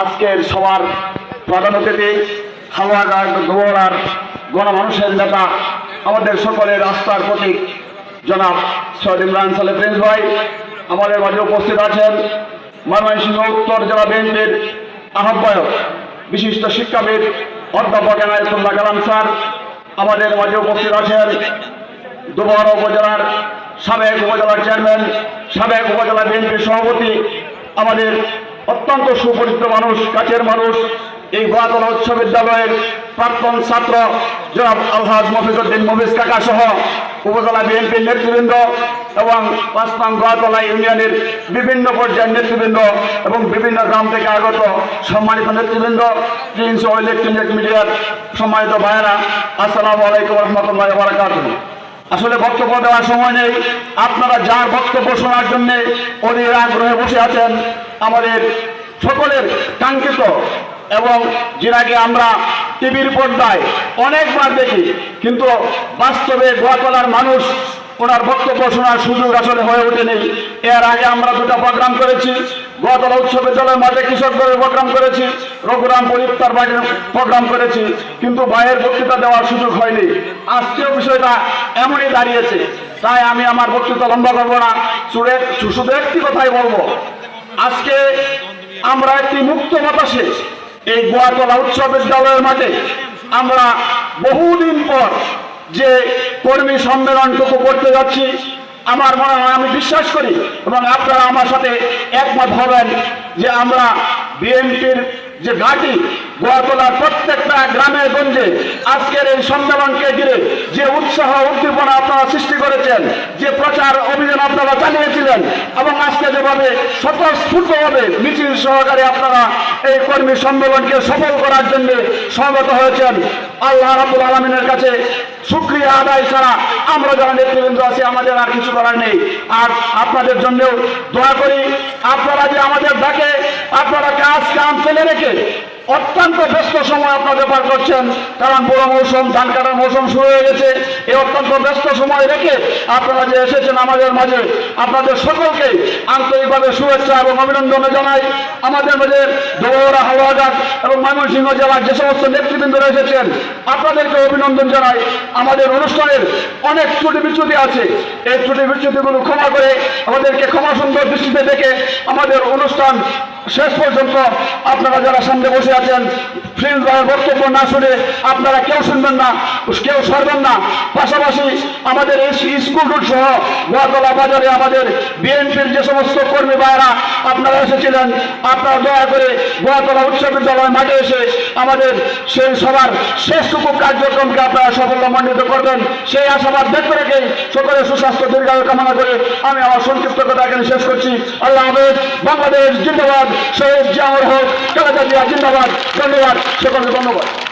আজকের সবার প্রধান অতিথি হাওয়াঘাট দোয়ার গণমানুষের নেতা, আমাদের সকলের রাস্তার প্রতীক, জনাব সৈয়দ ইমরান সালে প্রিন্স ভাই। আমাদের মাঝে উপস্থিত আছেন ময়মনসিংহ উত্তর জেলা বিএনপির আহ্বায়ক, বিশিষ্ট শিক্ষাবিদ, অধ্যাপক এনায়তুল্লাহ কালাম স্যার। আমাদের মাঝে উপস্থিত আছেন দুবহর উপজেলার সাবেক উপজেলার চেয়ারম্যান, সাবেক উপজেলা বিএনপির সভাপতি, আমাদের অত্যন্ত সুপরিচিত মানুষ, কাছের মানুষ। এই গোয়াতলা উচ্চ বিদ্যালয়ের প্রাক্তন ছাত্র জনাব আলহাজ মফিজুদ্দিন মফিজ কাকা সহ উপজেলা বিএনপির নেতৃবৃন্দ এবং পাঁচ নং গোয়াতলা ইউনিয়নের বিভিন্ন পর্যায়ের নেতৃবৃন্দ এবং বিভিন্ন গ্রাম থেকে আগত সম্মানিত নেতৃবৃন্দ, প্রিন্স ও ইলেকট্রনিক মিডিয়ার সম্মানিত ভাইয়েরা, আসসালামু আলাইকুম রহমতুল্লাহ বারাকাতুহ। আসলে বক্তব্য দেওয়ার সময় নেই। আপনারা যার বক্তব্য শোনার জন্য অধীর আগ্রহে বসে আছেন আমাদের সকলের কাঙ্ক্ষিত এবং যেটাকে আমরা টিভির পর্দায় অনেকবার দেখি, কিন্তু বাস্তবে গোয়াতলার মানুষ ওনার বক্তব্য শোনার সুযোগ আসলে হয়ে ওঠেনি। এর আগে আমরা দুটো প্রোগ্রাম করেছি গোয়াতলা উচ্চ বিদ্যালয়ের মাঠে কৃষকদের প্রোগ্রাম করেছি, রঘুরাম পরিত্তার মাঠে প্রোগ্রাম করেছি, কিন্তু ভাইয়ের বক্তৃতা দেওয়ার সুযোগ হয়নি। আজকেও বিষয়টা এমনই দাঁড়িয়েছে। তাই আমি আমার বক্তৃতা লম্বা করব না। শুধু একটি কথাই বলব আজকে আমরা একটি মুক্ত বাতাসে এই গোয়াতলা উচ্চ বিদ্যালয়ের মাঠে আমরা বহুদিন পর যে কর্মী সম্মেলনটুকু করতে যাচ্ছি, আমার মনে হয় আমি বিশ্বাস করি এবং আপনারা আমার সাথে একমত হবেন যে আমরা বিএনপির যে ঘাঁটি গোয়াতলার প্রত্যেকটা গ্রামে গঞ্জে আজকের এই সম্মেলনকে ঘিরে যে উৎসাহ, উদ্দীপনা আপনারা সৃষ্টি করেছেন, যে প্রচার অভিযান আপনারা চালিয়েছিলেন এবং আজকে যেভাবে স্বতঃস্ফূর্তভাবে মিছিল সহকারে আপনারা এই কর্মী সম্মেলনকে সফল করার জন্য সমবেত হয়েছেন, আল্লাহ রাবুল আলমিনের কাছে শুক্রিয়া আদায় ছাড়া আমরা যারা নেতৃবৃন্দ আছি, আমাদের আর কিছু করার নেই। আর আপনাদের জন্যও দোয়া করি, আপনারা যে আমাদের ডাকে, আপনারা কাজ কাম ফেলে রেখে অত্যন্ত ব্যস্ত সময় আপনাদের পার করছেন। কারণ বড় মৌসুম, ধান কাটার মৌসুম শুরু হয়ে গেছে। এই অত্যন্ত ব্যস্ত সময় রেখে আপনারা যে এসেছেন আমাদের মাঝে, আপনাদের সকলকে আন্তরিকভাবে শুভেচ্ছা এবং অভিনন্দন জানাই। আমাদের মাঝে দৌড়া হাওয়াঘাট এবং ময়মনসিংহ জেলার যে সমস্ত নেতৃবৃন্দরা এসেছেন, আপনাদেরকে অভিনন্দন জানাই। আমাদের অনুষ্ঠানের অনেক ত্রুটি বিচ্যুতি আছে। এই ত্রুটি বিচ্যুতিগুলো ক্ষমা করে আমাদেরকে ক্ষমা সুন্দর দৃষ্টিতে দেখে আমাদের অনুষ্ঠান শেষ পর্যন্ত আপনারা যারা সামনে বসে আছেন, প্রিন্স ভাইয়ের বক্তব্য না শুনে আপনারা কেউ শুনবেন না, কেউ সরবেন না। পাশাপাশি আমাদের স্কুল রুট সহ গোয়াতলা বাজারে আমাদের বিএনপির যে সমস্ত কর্মী ভাইয়েরা আপনারা এসেছিলেন, আপনারা দয়া করে গোয়াতলা উচ্চ বিদ্যালয় মাঠে এসে আমাদের সেই সবার শেষটুকু কার্যক্রমকে আপনারা সাফল্যমণ্ডিত করবেন। সেই আশাবাদ ব্যক্ত রেখে সকলের সুস্বাস্থ্য দীর্ঘায়ু কামনা করে আমি আমার সংক্ষিপ্ত কথা এখানে শেষ করছি। আল্লাহ হাফেজ, বাংলাদেশ জিন্দাবাদ। শহীদ জিয়াউর হক কালাজাজিয়া জিন্দাবাদ ধন্যবাদ সকলকে ধন্যবাদ।